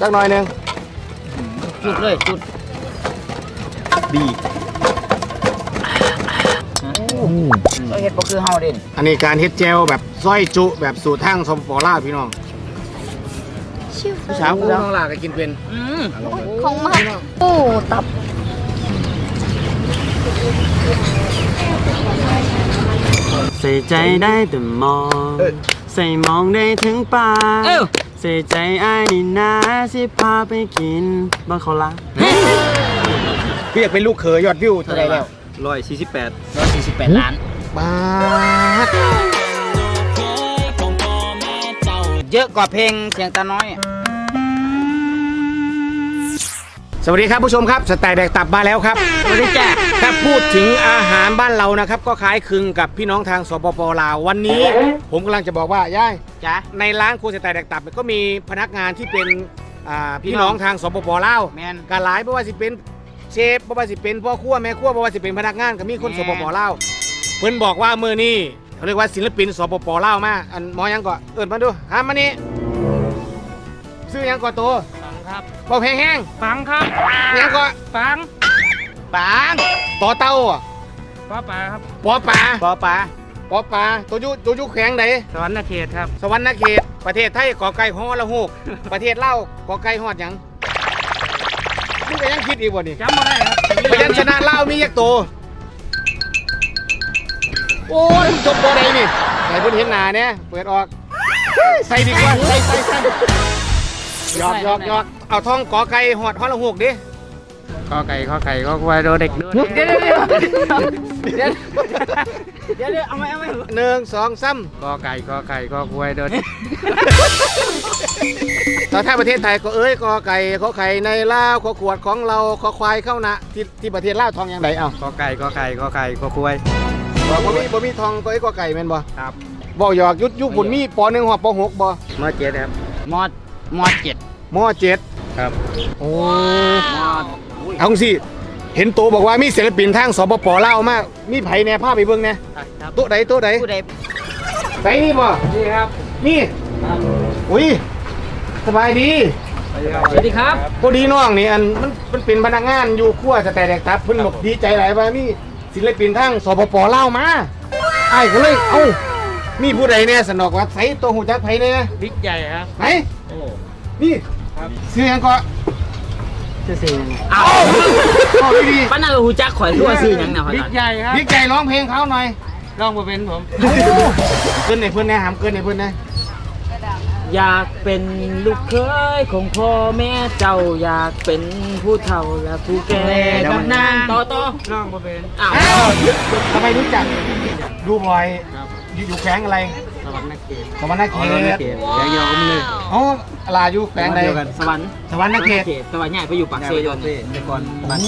จักหน่อยหนึงจุดเลยจุดดีเราเห็ดบ่คือเฮาเด่นอันนี้การเฮ็ดเจลแบบซอยจุแบบสูตรทางสปปลาวพี่น้องผู้สาวผู้น้องหลาก็กินเป็นอืมของมากโอ้ตับใส่ใจได้แต่มอง ใส่มองได้ถึงปาก เอ้าใส่ใจอ้ายนี่นะสิพาไปกินบังเขาละพี่อยากเป็นลูกเขยยอดวิวเท่าไหรแล้วร้อยสี่สิบแปดร้อยสี่สิบแปดล้านบาทเยอะกว่าเพลงเสียงตาน้อย สวัสดีครับผู้ชมครับสแตกแดกตับมาแล้วครับสวัสดีจ้ะถ้าพูดถึงอาหารบ้านเรานะครับ ก็คล้ายคลึงกับพี่น้องทางสปปลาววันนี้ ผมกำลังจะบอกว่าย่าย จ้ะในร้านครัวสแตกแดกตับก็มีพนักงานที่เป็นอ่าพี่พี่น้น้อองงทางสปปลาวแมนกหลายเพราะว่าสิเป็นเชฟเพราะว่าสิเป็นพ่อครัวแม่ครัวเพราะว่าสิเป็นพนักงานก็มีคนแม่ สปปลาวเพิ่นบอกว่ามื้อนี้เขาเรียกว่าศิลปินสปปลาวมาอันหมอยังก็เอิ้นมาดูหามานี่ซื้อหยังก่อโตฟังครับบ่แพงแห้งฟังครับหยังก็ฟังปางต่อเต้าอะป้าป่าครับปอปลา ปอปลา ปอปลาตัวอยุตัวอยุแข็งไหนสวรรค์เขตครับ สวรรค์เขต ประเทศไทยกอไก่ฮอละหูก ประเทศลาวกอไก่ฮอดหยังมึงก็ยังคิดอีกบ่นี่จำมาได้ครับพยัญชนะลาวมียักโตวโอ้ยจบบ่ได้นี่ไหนเพิ่นเห็นหน้าเนี่ยเปิดออก ใส่ดีกว่า ใส่ใส่ใส่หยอกหยอกหยอกเอาท่องกอไก่ฮอดฮอดละหูกดิ ข้อไก่ข้อไก่ข้อควายโดเด็กโดเดี๋ยวเดี๋ยวเดี๋ยว เดี๋ยวเดี๋ยวเดี๋ยวเอาไหมเอาไหมหนึ่งสองสามข้อไก่ข้อไก่ข้อควายโดตอนถ้าประเทศไทยก็เอ้ยกอไก่ขอไข่ในลาวขอขวดของเราขอควายเข้านะที่ที่ประเทศลาวทองยังไงเอ้าข้อไก่ข้อไก่ข้อไก่ข้อควายบ่บ่มีบ่มีทองก็ไอ้กอไก่แม่นบ่ครับบ่หยอกยุดยุคบุญมีปหนึ่งหอดปหกบ่มาเจ็ดครับมอดมอดเจ็ดมเจ็ดครับโอ้มอดเอาสิ เห็นโตบอกว่ามีศิลปินทางสปปลาวมามีไผแหน่พาไปเบิ่งแหน่ครับโต๊ะใดโต๊ะใดผู้ใดไปนี่บ่นี่ครับนี่อุ้ยสบายดี สวัสดีครับ พอดีน้องนี่อันมันมันเป็นพนักงานอยู่ครัวสแต่แดกตับเพิ่นบอกดีใจหลายว่ามีศิลปินทางสปปลาวมาไอ้ายก็เลยเอ้ามีผู้ใดเนี่ยสนอกว่าใส่ตัวหูจักไผเนี่ยบิ๊กใหญ่ครับไหนโอ้นี่ครับซื้อหยังก็ ชื่อเสียงอ้าวเอาดีป้านาหูจักข่อยทั่วซื้อหยังเนี่ยข่อยบิ๊กก่อนใหญ่ครับๆบิ๊กใจร้องเพลงเขาหน่อยลองมาเป็นผมเกินไหนเพื่อนแน่หามเกินไหนเพื่อนแน่อยากเป็นลูกเคยของพ่อแม่เจ้าอยากเป็นผู้เฒ่าและผู้แก่กำนางต่อต่อลองมาเป็นอ้าวอ้าวทำไมรู้จักดูบ่อยครับอยู่อยู่แขวงอะไรสวรรค์นักเกตสวรรค์นาเขอ๋อนักตเกตแยกยอมเลย อ๋อลาอยู่แขวงใดเดียวกันสวรรค์สวรรค์นาเขตสวรรค์ใหญ่ไปอยู่ปากเซยอนแต่ก่อนบ้าน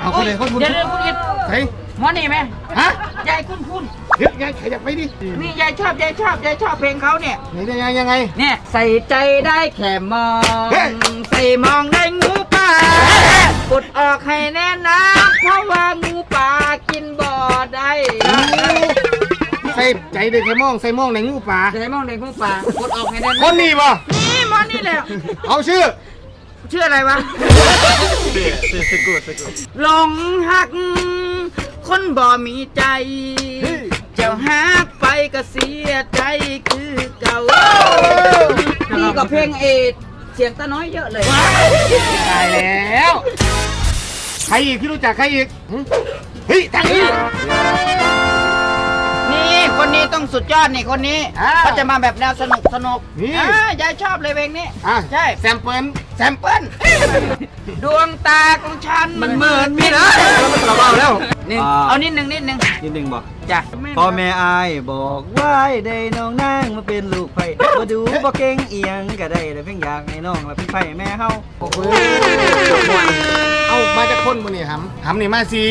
เอาเขาเลยเขาทุนเดี๋ยวเดี๋ยวคุณอิดเฮ้ยหมอนี่ไหมฮะยายคุ้นคุ้นเดี๋ยวยายขยับไปดิๆนี่ยายชอบยายชอบยายชอบเพลงเขาเนี่ยนี่ยังไงยังไงเนี่ยใส่ใจได้แค่มองเฮ้ยใส่มองได้งูป่าปลดออกให้แน่นะเพราะว่างูป่ากินบ่อได้ใส่ใจเด็กแค่มองใส่มองในงูป่าใส่มองได้งูป่าปลดออกให้แน่คนะนนี้ป่ะนี่หมอนี่แหละเอาชื่อ ชื่ออะไรวะสสกุลสกุลหลงหัก คนบ่มีใจ เจ้าหักไปก็เสียใจคือเก่าดีกว่าเพลงเอดเสียงตาน้อยเยอะเลย ตายแล้ว ใครอีกที่รู้จักใครอีกหึเฮ้ยทางนี้นี่ คนนี้ต้องสุดยอดนี่คนนี้อ่าเขาจะมาแบบแนวสนุกสนุกนี่ อ่ายายชอบเลยเพลงนี้ อะใช่ แซมเปิลแซมเปิลดวงตาของฉันมันเหมือนมีเอ้ยเราเบาแล้วนี่เอานิดนึงนิดนึงนิดหนึ่งบอกจ้ะพ่อแม่อายบอกว่าได้น้องนางมาเป็นลูกไผ่มาดูบ่เก่งเอียงก็ได้แต่เพียงอยากให้น้องและพี่ไผ่แม่เฮา เอามาจากคนมือนี่หำหำนี่มาซี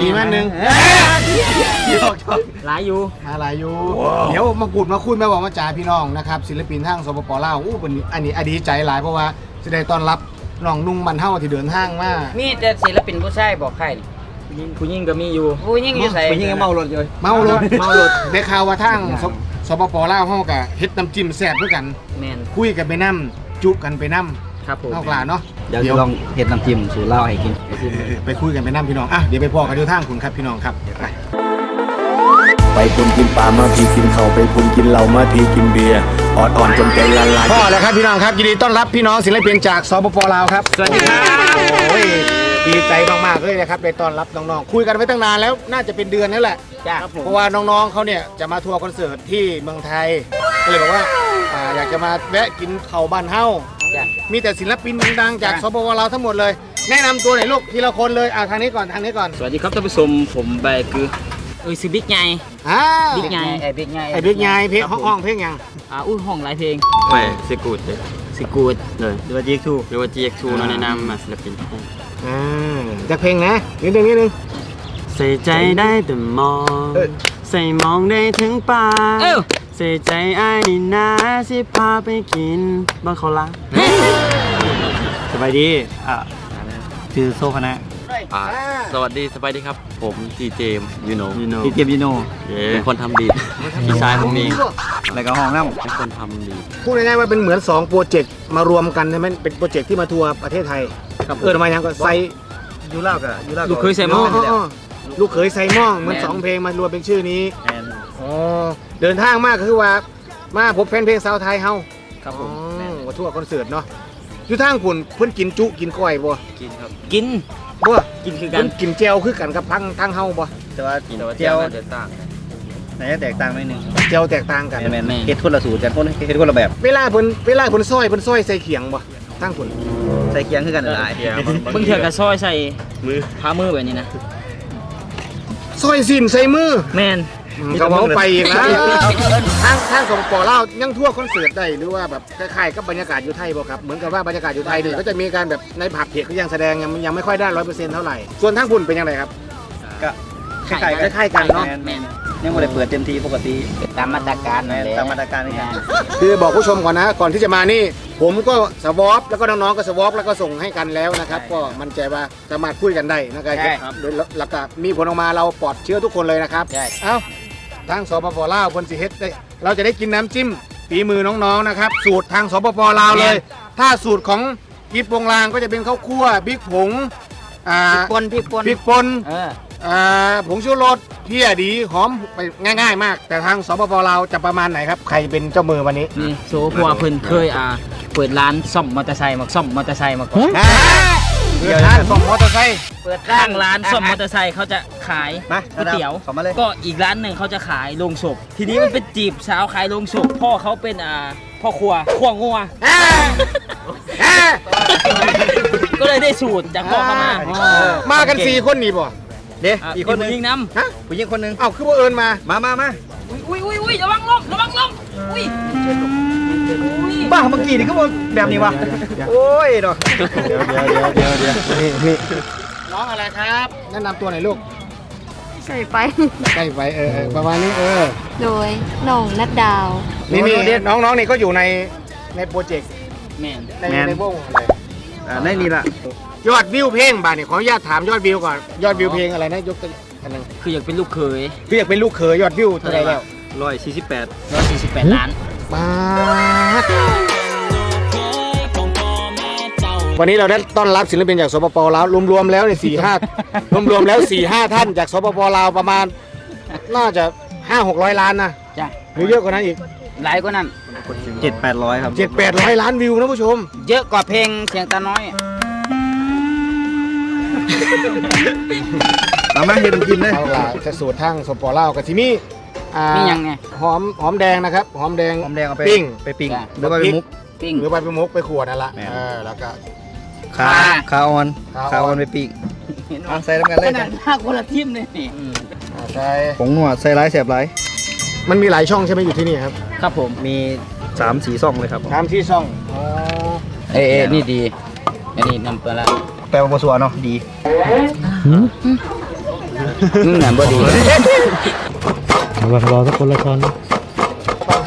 มีมาหนึ่งหลายอยู่มาหลายอยู่ เดี๋ยวมากูดมาคุยมาบอกมาจ่าพี่น้องนะครับศิลปินทางสปปลาวอู้เป็นอันนี้อดีใจหลายเพราะว่าจะได้ต้อนรับน้องนุ่งมันเท่าที่เดินทางมามีแต่ศิลปินผู้ชายบอกใครนี่ผู้หญิงก็มีอยู่ผู้หญิงอยู่ใส่ไปยิงเมารถเลยเมารถเมารถได้ข่าวว่าทางสสปปลาวเฮากับเฮ็ดน้ำจิ้มแซ่บด้วยกัน แมนคุยกันไปนำเพจุกันไปนํ ครับผมเอากลาเนาะเดี๋ยวจะลองเห็ดน้ำจิ้มสูตรเหล้าให้กินเออไปคุยกันไปนํพี่น้องอะเดี๋ยวไปพอกันอยู่ทางคุณครับพี่น้องครับไปไปพุ่นกินปลามาพี่กินเขาวไปพุ่นกินเหล้ามาพี่กินเบียร์ออดอ่อนจนใจละลายพ่อแล้วครับพี่น้องครับยินดีต้อนรับพี่น้องศิลปินจากสปปลาวครับสวัสดีครับโอ้ยดีใจมากๆเลยนะครับได้ต้อนรับน้องๆคุยกันไว้ตั้งนานแล้วน่าจะเป็นเดือนนั่นแหละจ้าเพราะว่าน้องๆเขาเนี่ยจะมาทัวร์คอนเสิร์ตที่เมืองไทยก็เลยบอกว่าอ่าอยากจะมาแวะกินข้าวบ้านเฮา จ้ะ มีแต่ศิลปินดังๆจากจ้ะสปปลาวทั้งหมดเลย แนะนำตัวหน่อยลูกทีละคนเลยอ่าทางนี้ก่อนทางนี้ก่อนสวัสดีครับท่านผู้ชมผมใบคือ เอ้ยซื้อบิ๊กไง อ่าบิ๊กไงไอ้บิ๊กไงไอ้บิ๊กยายเพลงห้องห้องเพลงยังอ่าอุ้ยห้องหลายเพลงไม่สกูดเลยสกูดเลยหรือว่าจีกทูหรือว่า GX2 เราแนะนำมาศิลปินอ่าจากเพลงนะนิดนึงนิดนึงใส่ใจได้แต่มองเอ้ยใส่มองได้ถึงปากเอ้า ใส่ใจอ้ายนี่นะสิพาไปกินบางเขาละสบายดีอะชื่อโซฟนะอ่าสวัสดีสบายดีครับ ผมจีเจมยูโนยูโนพี่เจมส์ยูโนเป็นคนทำดีดพี่ชายผมเองแล้วก็ห้องน้เป็นคนทำดีดพูดง่ายๆว่าเป็นเหมือน 2 โปรเจกต์มารวมกันใช่ไหมเป็นโปรเจกต์ที่มาทัวร์ประเทศไทยเออทำไมยังก็ไซำยูเล่ากับยูเล่าลูกเคยใส่หอ๋ม้อออ๋ออ๋อลูกเขยไซม่องเหมือนสองเพลงมารวมเป็นชื่อนี้แอน อ๋อเดินทางมากก็คือว่ามาพบแฟนเพลงสาวไทยเฮาครับผมอ๋อมาทั่วคอนเสิร์ตเนาะอยู่ทางคุณเพิ่นกินจุกินก้อยบ่กินครับ กินบ่กินคือกัเพิ่นนกินแจวคือกันกับพังทางเฮาบ่แต่ว่ากินแต่ว่าเจีเจียยววจะต่างไหนจะแตกต่างไหมหนึ่งแจวแตกต่างกัน แมนแมนเฮ็ดคนละสูตรกันคนเฮ็ดคนละแบบเวลาเพิ่นเวลาเพิ่นซอยเพิ่นซอยใส่เขียงบ่ทางคุณใส่เคียงคือกันหลายบางเถื่อกระซอยใส่มือพามือแบบนี้นะซอยสิ้นใส่มือแมน เขาเอาไปอีกแล้วทางทางของปอเล่าวยังทั่วคอนเสิร์ตได้หรือว่าแบบคล้ายๆกับบรรยากาศอยู่ไทยบ่ครับเหมือนกับว่าบรรยากาศอยู่ไทยเนี่ยก็จะมีการแบบในผับเพจก็ยังแสดงยังยังไม่ค่อยได้ร้อยเปอร์เซ็นต์เท่าไหร่ส่วนทางคุณเป็นยังไงครับก็คล้ายๆกันคล้ายๆกันเนาะแมนแมนยังไม่ได้เปิดเต็มที่ปกติตามมาตรการแมนั่นนแหละตามมาตรการนี่ครับคือบอกผู้ชมก่อนนะก่อนที่จะมานี่ ผมก็สวอปแล้วก็น้องๆก็สวอปแล้วก็ส่งให้กันแล้วนะครับ ก็มั่นใจว่าสามารถคุยกันได้นะครับโดยหลักการมีผลออกมาเราปลอดเชื้อทุกคนเลยนะครับใช่เอ้า ทางสปปลาวบนสิเฮ็ดได้เราจะได้กินน้ำจิ้มฝีมือน้องๆนะครับ สูตรทางสปปลาวเลย ถ้าสูตรของกีบโปงลางก็จะเป็นข้าวคั่วบิ๊กผงอ่าปนพี่ปนพริกป่นเออ อ่าผงชูรสเพี้ยดีหอมไปง่าย ๆ มาก แต่ทางสปปลาวจะประมาณไหนครับ ใครเป็นเจ้ามือวันนี้นี่โซพัวเพิ่นเคยอ่าเปิดร้านซ่อมมอเตอร์ไซค์มาซ่อมมอเตอร์ไซค์มาก่อน เดือดร้านส่งมอเตอร์ไซค์เปิดข้างร้านซ่อมมอเตอร์ไซค์เขาจะขายมาก๋วยเตี๋ยวเข้ามาเลย ก็อีกร้านหนึ่งเขาจะขายโรงศพ ทีนี้มันเป็นจีบสาวขายโรงศพ พ่อเขาเป็นอ่าพ่อครัวขัวงัว อ่าอ่าก็เลยได้สูตรจากพ่อเขามามากันสี่คนนี่บ่เด้อะอีกคนหนึงยิงน้ฮะผู้หญิงคนหนึงเอ้าคือว่าเอิญมา มามามาำอุ้ยอุ้ยอุ้ยระวังลมระวังลมอุ้ยอุ้ย บ้าเมื่อกี้นี่ก็บอกแบบนี้วะโอ้ยเนาะเดี๋ยวเดี๋ยวเดี๋ยวเดี๋ยวเดี๋ยวนี่นี่น้องอะไรครับ แนะนำตัวหน่อยลูกใส่ไป ใกล้ไปเออเออประมาณนี้เออโดยหน่องนัดดาว นี่นี่น้องๆนี่ก็อยู่ในในโปรเจกต์แม่นในในวงอะไรอ่าในนี่ล่ะยอดวิวเพลงบ้านนี่ขออนุญาตถามยอดวิวก่อนยอดวิวเพลงอะไรนะยกตัวอันหนึงคืออยากเป็นลูกเขยคืออยากเป็นลูกเขยยอดวิวเท่าไหรแล้วร้อยสี่สิบแปด148ล้าน ป๊าดวันนี้เราได้ต้อนรับศิลปินจากสปปลาวรวมๆแล้วในสี่ห้ารวมๆแล้วสี่ห้าท่านจากสปปลาวประมาณ น่าจะห้าหกร้อยล้านนะจ้ะหรือเยอะกว่านั้นอีกหลายกว่านั้นเจ็ดแปดร้อยครับเจ็ดแปดร้อยล้านวิวนะผู้ชม เยอะกว่าเพลงเสียงตาน้อยมามาเฮ็ดน้ำจิ้มเลยเอาล่ะจะสูตรทางสปปลาวกับที่นี่อ่ามีหยังไง หอมหอมแดงนะครับหอมแดง หอมแดงเอาไปปิ้งไปปิ้งจ้ะ หรือว่าไปมุกปิ้ง หรือใบไปมุกไปขวดนั่นละแม่น เออแล้วก็ ขาขา ขาอ่อนขาอ่อนขาอ่อนไปปิ้งเห็นอะว่าใส่น้ำกันเลยขนาดหน้าคนละทีมเลยนี่อ่าใช่ผงนัวใส่ร้ายแสบร้ายมันมีหลายช่องใช่ไหมอยู่ที่นี่ครับครับผมมีสามสีซ่องเลยครับตามที่ช่องอ๋อเอ้ยเอ้ยนี่ดี อันนี้นำไปละแปลว่าบัวสัวเนาะดีมึ งน่ะบ่ดี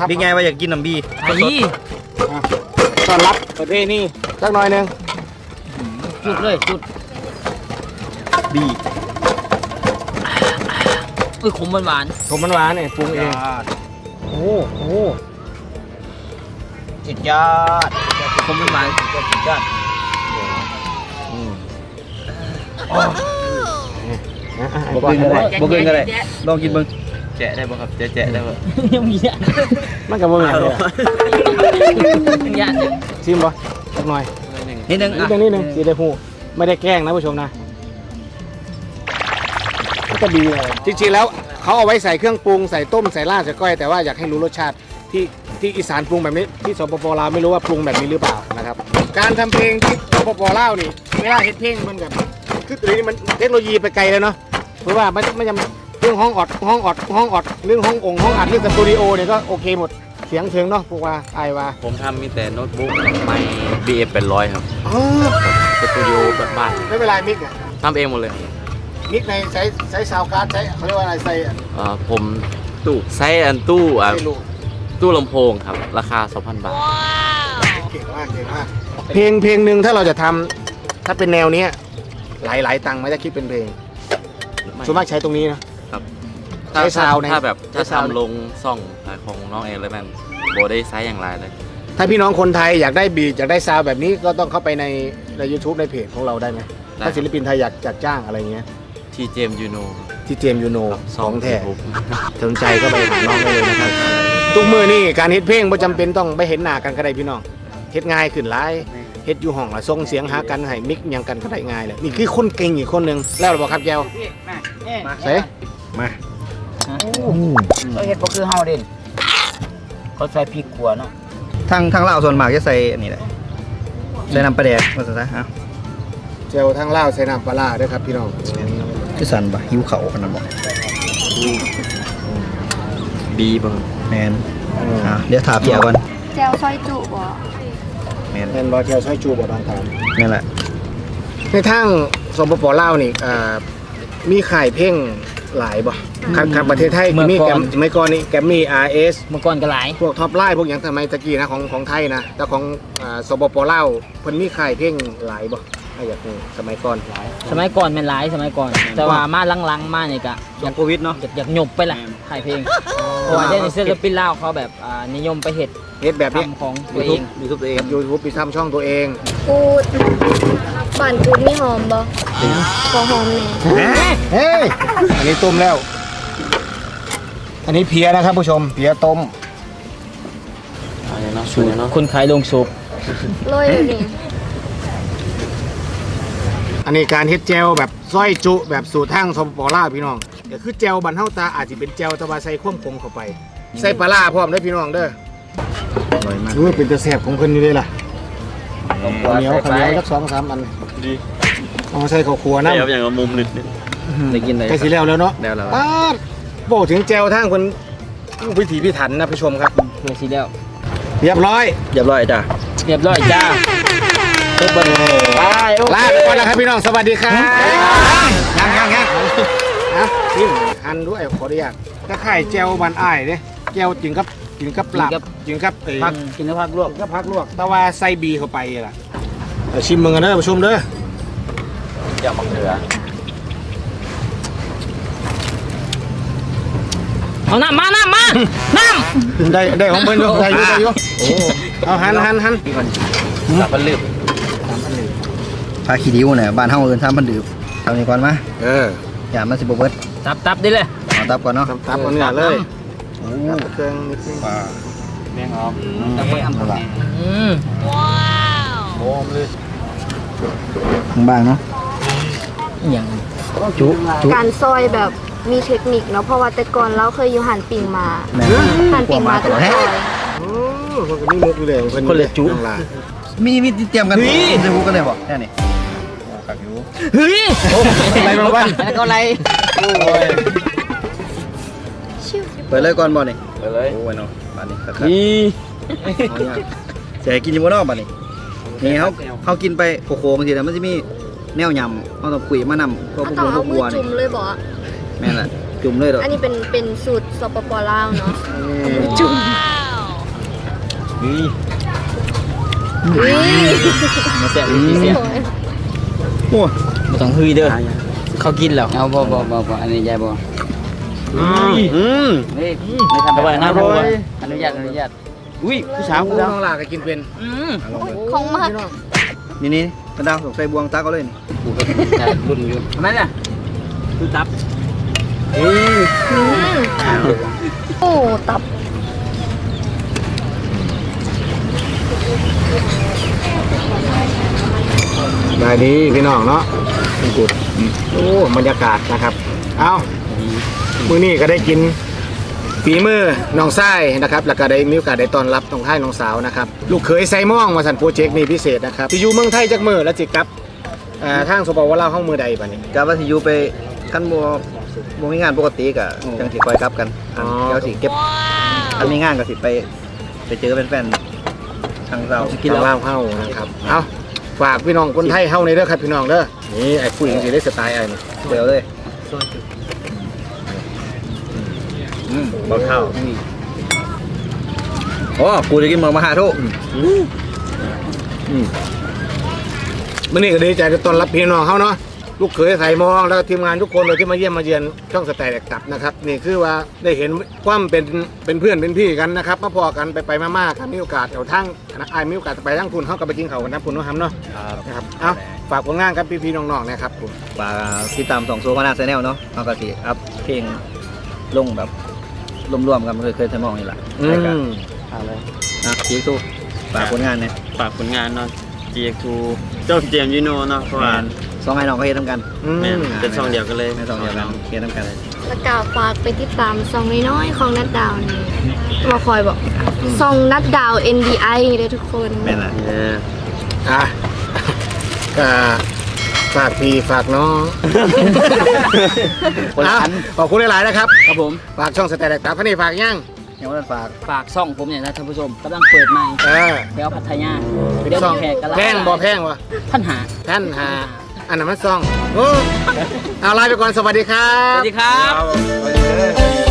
บิ๊กไงว่าอยากกินน้ำบีไอ้ต้อนรับประเทศนี่สักหน่อยหนึงจุดเลยจุดบีเอ้ยขมหวานผมมันหวานเนี่ยปรุงเองโอ้โหสุดยอดคมมันหวานสุดยอดบ่กินก็ได้บ่กินก็ได้ลองกินเบิ่ง แจะได้บ่ครับแจะแจะได้บ่ยังมีอะมันกับบ่แม่นเลยยังมีอะชิมบ่สักหน่อยนิดนึงนิดอะนึงนิดนึงสีได้ฮู้ไม่ได้แกล้งนะผู้ชมนะมันก็ดีเลยจริงๆแล้วเขาเอาไว้ใส่เครื่องปรุงใส่ต้มใส่ลาบใส่ก้อยแต่ว่าอยากให้รู้รสชาติที่ที่อีสานปรุงแบบนี้ที่สปปลาวไม่รู้ว่าปรุงแบบนี้หรือเปล่านะครับ การทำเพลงที่สปปลาวนี่เวลาเฮ็ดเพลงมันแบบคือตัวนี้มันเทคโนโลยีไปไกลแล้วเนาะเพราะว่าไม่ไม่จำ เรื่องห้องออดห้องออดห้องออดเรื่องห้ององค์ห้องอัดเรื่องสตูดิโอเนี่ยก็โอเคหมดเสียงเชิงเนาะพวกว่าไอายว่าผมทำมีแต่โน้ตบุ๊กไมค์ BF เป็นร้อยครับอ๋อสตูดิโอแบบบ้านไม่เป็นไรมิกอะทำเองหมดเลยมิกในใช้ใช้ซาวการ์ดใช้เขาเรียกว่าอะไรใส่อะเอ่อผมตู้ใช้อันตู้อะไม่รู้ ตู้ลำโพงครับ ราคา 2,000 บาท เก่งมากเก่งมากเพลงเพลงหนึ่งถ้าเราจะทำถ้าเป็นแนวเนี้ยหลายหลายตังค์ไหม่จะคิดเป็นเพลงส่วนมากใช้ตรงนี้นะ ถ้าใช้ซาวน์ในถ้าแบบถ้าใช้ซาวน์ทำลงซ่องของน้องเองเลยแม่นโบได้ไซส์อย่างไรเลย ถ้าพี่น้องคนไทยอยากได้บีทอยากได้ซาวด์แบบนี้ก็ต้องเข้าไปในใน YouTube ในเพจของเราได้ไหมได้ ถ้าศิลปินไทยอยากจัดจ้างอะไรเงี้ยที่เจมยูโนที่เจมยูโนสองแท้ผมสนใจก็ไปหาน้องได้เลยนะครับทุกมือนี่การเฮ็ดเพลงไม่จำเป็นต้องไปเห็นหน้ากันก็ได้พี่น้องเฮ็ดง่ายขึ้นหลายเฮ็ดอยู่ห้องละส่งเสียงหากันให้มิกหยังกันก็ได้ง่ายเลยนี่คือคนเก่งอีกคนหนึงแล้วหรือเปล่าครับแจวพี่มาเอ๊ะเสมา เขาเห็ดบ่คือเฮาเด่นเขาใส่พริกขัวเนาะทางทางลาวส่วนมากจะใส่อันนี้แหละใส่น้ำปลาแดกว่าซะซะอะแจวทางลาวใส่น้ำปลาร้าด้วยครับพี่น้องคือสั่นบ่หิวเขาขนาดบ่บีบ้างแมนอะเดี๋ยวถามเพียก่อนแจวซอยจุบ่แมนเห็นบอแจวซอยจูบ่บางทางนั่นแหละในทางสปปลาวนี่อ่ามีขายเพลง หลายบ่ครับครับประเทศไทยมีแกมเมื่อก่อนนี่แกมมี่ RS เมื่อก่อนก็หลาย พวกท็อปไลน์พวกอย่างสมัยตะกี้นะของของไทยนะแต่ของอ่าสปปลาวเพิ่นมีขายเพลงหลายบ่ถ้าอยากรู้สมัยก่อนหลายสมัยก่อนแม่นหลายสมัยก่อน แต่ว่ามาหลังๆมานี่ก็ช่วงโควิดเนาะ อยากอยากหยบไปละถ่ายเพลงเพราะว่าได้ศิลปินลาวเขาแบบอ่านิยมไปเฮ็ดเฮ็ดแบบนี้ทำของตัวเอง ยูทูบตัวเองยูทูบไปทำช่องตัวเองกูด บ้านกูดมีหอมบ่ขอหอมแหน่เฮ้ยอันนี้ต้มแล้ว อันนี้เพียนะครับผู้ชม เพียต้มอะไรเนาะชูเนาะคนขายโลงศพโรยเลยนี่อันนี้การเฮ็ดแจวแบบซอยจุแบบสูตรทางสปปลาวพี่น้องก็คือแจวบันเฮาตาอาจจะเป็นแจวแตะวาใส่ข้มคงเข้าไป ใส่ปลาร้าพร้อมเด้อพี่น้องเด้ออร่อยมากรู้ว่าเป็นตะแสบของเพิ่นอยู่เด้ล่ะข้าวเหนียวข้าวเหนียวสักสองสามอัน ดีเอามาใส่ข้าวคั่วได้น้ำครับอย่างละมุมนิดนึง ได้กินเลยใกล้สิแล้วแล้วเนาะแล้วแล้ว ป้าดบอกถึงแจวทางคนพิถีพิถันนะผู้ชมครับเพื่อสิแล้วเรียบร้อยเรียบร้อยจ้ะเรียบร้อยจ้าทุกคนลาไปก่อนนะครับพี่น้องสวัสดีครับยังยังยังนะนี่หันด้วยขออนุญาตถ้าไข่แจวบันอ้ายเด้แจวจริงกับจริงกับลาบจริงกับเอ้ยพักกินแล้วพักลวกก็พักลวก แต่ว่าใส่บีเข้าไปล่ะ เอาชิมมึงกันเด้อผู้ชมเด้ออย่ามังเถือเอาน้ำมาน้ำมาน้ำได้ได้ของเพิ่นอยู่ได้อยู่ได้อยู่โอ้เอาหันหันหันสับปะรดพาขี้ดิวเนี่ยบ้านเฮาเอิ้นทำพันดื่มทำนี่ก่อนมาเอออย่ามันสิบ่เบิดตับตับดิเลยเอาตับก่อนเนาะทำตับเอาเนื้อเลยตับเครื่องนิดนึงแมงออมตะไคร้อำเภออืม โอมเลยบางๆเนาะอหย่างจุจุการซอยแบบมีเทคนิคเนาะเพราะว่าแต่ก่อนเราเคยอยู่หันปิ่งมาแม่หันปิ่งมาก็ซอยโอ้มันก็มีมุกอยู่เลยของเพิ่นคนละจุข้างล่างมีมีเตรียมกันจะพูดกันเลยบ่แค่นี้เฮ้ยอะไรมาบ้างแล้วก็อะไรเปิดเลยก่อนบ่นี่ไปเลยโอ้ยเนาะบ้านนี้คักอีๆจะให้กินอยู่บ่เนาะบ้านนี้ นี่เฮาเฮากินไปโคๆบางทีแล้วมันสิมีแนวยำเฮาต้องคุยมานำพวกเขาพวกต้องพวเอากมืบัอวนี่จุ่มเลยบ่แม่นแหละจุ่มเลยดอกอันนี้เป็นเป็นสูตรสปปลาวเนาะจุ่มอุ้ยมาแซ่บอีกทีเสียโอ้ยโอ้ยไม่ต้องฮืยเด้อเขากินแล้วเอาบ่บ่บ่บ่อันนี้ยายบ่อืม นี่ไม่ทำแบบอร่อยนะอนุญาตอนุญาต อุ้ยผู้สาวโอ้ผู้สาวน้องหลาก็กินเป็นอืมอะลองเบิ่งของมากพี่น้องนี่นี่กระดาวสงสัยบวงตาก็เลยนี่กูก็ได้รุ่นอยู่ทำไมล่ะดูตับอืมอืมโอ้ตับได้ดีพี่น้องเนาะคุณกูดโอ้บรรยากาศนะครับ เอามื้อนี้ก็ได้กิน ฝีมือน้องไส้นะครับแล้วก็ได้มีโอกาสได้ต้อนรับน้องไทยน้องสาวนะครับลูกเขยไซม่องมาสันโปรเจกต์นี้พิเศษนะครับที่อยู่เมืองไทยจักมือแล้วจิกลับอ่าทางสปปลาวห้องมือใดบัดนี้ กะว่าสิอยู่ไปคันบ่บ่มีงานปกติก็จังสิคอยกลับกันอันอ๋อ เดี๋ยวสิเก็บอันมีงานก็สิไป ไปเจอแฟนๆทางเรากินเหล้าเฮานะครับเอาฝากพี่น้องคนไทยเฮาในเด้อครับพี่น้องเด้อนี่ไอ้คุยจังสิได้สไตล์ไอ้นี่เดี๋ยวเลย อืมบ่เข้าโอ้กูจะกินหมึกมาหาทุกมื้อนี้ก็ดีใจจะต้อนรับพี่น้องเฮาเนาะลูกเขยไทยมองแล้วก็ทีมงานทุกคนเลยที่มาเยี่ยมมาเยือนช่องสแตนแดกตับนะครับนี่คือว่าได้เห็นความเป็นเป็นเพื่อนเป็นพี่กันนะครับมาพอกันไปไปๆมาๆกันมีโอกาสเอาทั้งไอ้ายมีโอกาสไปทั้งคุณเฮาก็ไปกินข้าวกันนะคุณน้องฮัมเนาะครับนะครับเอาฝากผลงานกับพี่ๆน้องๆนะครับผมฝากติดตามสองโซมานาแชนแนลเนาะเอาก็สิอัพเพลงลงแบบ รวมๆกันเคยเคยทำมองนี่แหละอืรายการมเอาเลย อะเจ๊ตู้ฝากผลงานเนี่ยฝากผลงานเนาะ GX2 เจ้าเจมส์ยูโนเนาะเพราะว่าสองไอ้น้องก็เฮ็ดทำกันอืม แม่นเป็นช่องเดียวกันเลยในสองเดียวกันเฮ็ดทำกันเลย แล้วก็ฝากไปติดตามซองน้อยๆของนัดดาวนี่มาคอยบอกซองนัดดาว NDI เลยทุกคน แม่นล่ะเอออะก็ ฝากพี่ฝากน้องคนละอะอันขอบคุณหลายๆนะครับครับผมฝากช่องสแตนแดกตับพนี่ฝากยังยังไม่ได้ฝากฝากช่องผมเนี่ยนะท่านผู้ชมกำลังเปิดใหม่เออแถวพัทยาเดี๋ยวช่องมีแขกกันละแพงบ่แพงวะพันหาท่านหาอันนั้นมันซองโอ้เอาลาไปก่อนสวัสดีครัสบวัสดีครับสวัสดี